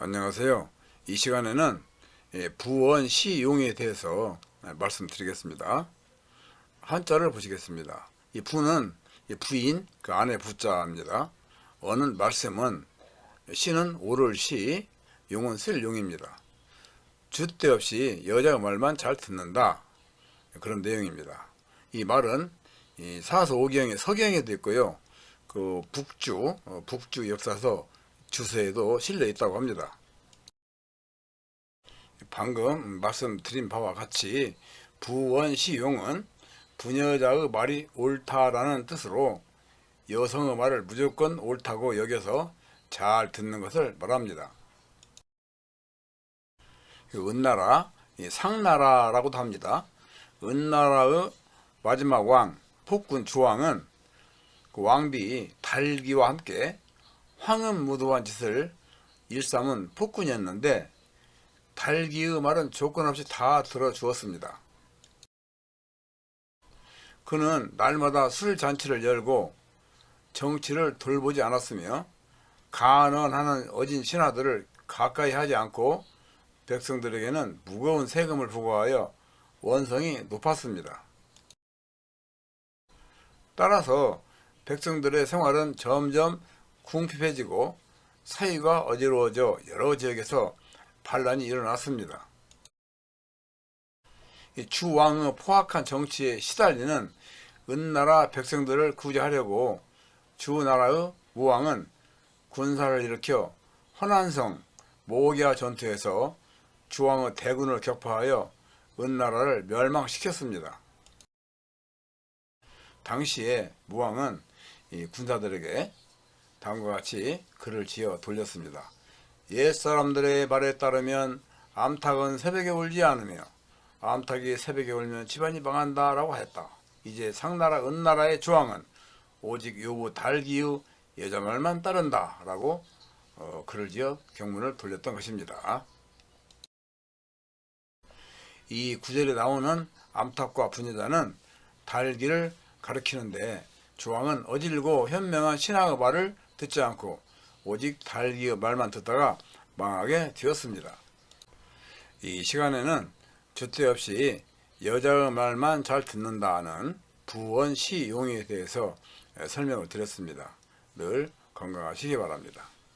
안녕하세요. 이 시간에는 예, 부원 시용에 대해서 예, 말씀드리겠습니다. 한자를 보시겠습니다. 이 부는 이 부인 그 안에 부자입니다. 어는 말씀은 시는 오를 시, 용은 쓸 용입니다. 주대 없이 여자 말만 잘 듣는다 그런 내용입니다. 이 말은 이 사서오경의 서경에도 있고요. 그 북주 어, 북주 역사서 주서에도 실려 있다고 합니다. 방금 말씀드린 바와 같이 부원시용은 부녀자의 말이 옳다라는 뜻으로 여성의 말을 무조건 옳다고 여겨서 잘 듣는 것을 말합니다. 그 은나라, 이 상나라라고도 합니다. 은나라의 마지막 왕, 폭군 주왕은 그 왕비 달기와 함께 황음무도한 짓을 일삼은 폭군이었는데 달기의 말은 조건 없이 다 들어주었습니다. 그는 날마다 술 잔치를 열고 정치를 돌보지 않았으며 간언하는 어진 신하들을 가까이 하지 않고 백성들에게는 무거운 세금을 부과하여 원성이 높았습니다. 따라서 백성들의 생활은 점점 궁핍해지고 사이가 어지러워져 여러 지역에서 반란이 일어났습니다. 이 주왕의 포악한 정치에 시달리는 은나라 백성들을 구제하려고 주나라의 우왕은 군사를 일으켜 허난성 모기아 전투에서 주왕의 대군을 격파하여 은나라를 멸망시켰습니다. 당시에 무왕은 이 군사들에게 다음과 같이 글을 지어 돌렸습니다. 옛 사람들의 말에 따르면 암탉은 새벽에 울지 않으며 암탉이 새벽에 울면 집안이 망한다 라고 했다. 이제 상나라 은나라의 조왕은 오직 요부 달기의 여자 말만 따른다 라고 어, 글을 지어 경문을 돌렸던 것입니다. 이 구절에 나오는 암탉과 분여자는 달기를 가리키는데 조왕은 어질고 현명한 신하의 말을 듣지 않고 오직 달기의 말만 듣다가 망하게 되었습니다. 이 시간에는 주태 없이 여자의 말만 잘 듣는다는 부원 시용에 대해서 설명을 드렸습니다. 늘 건강하시기 바랍니다.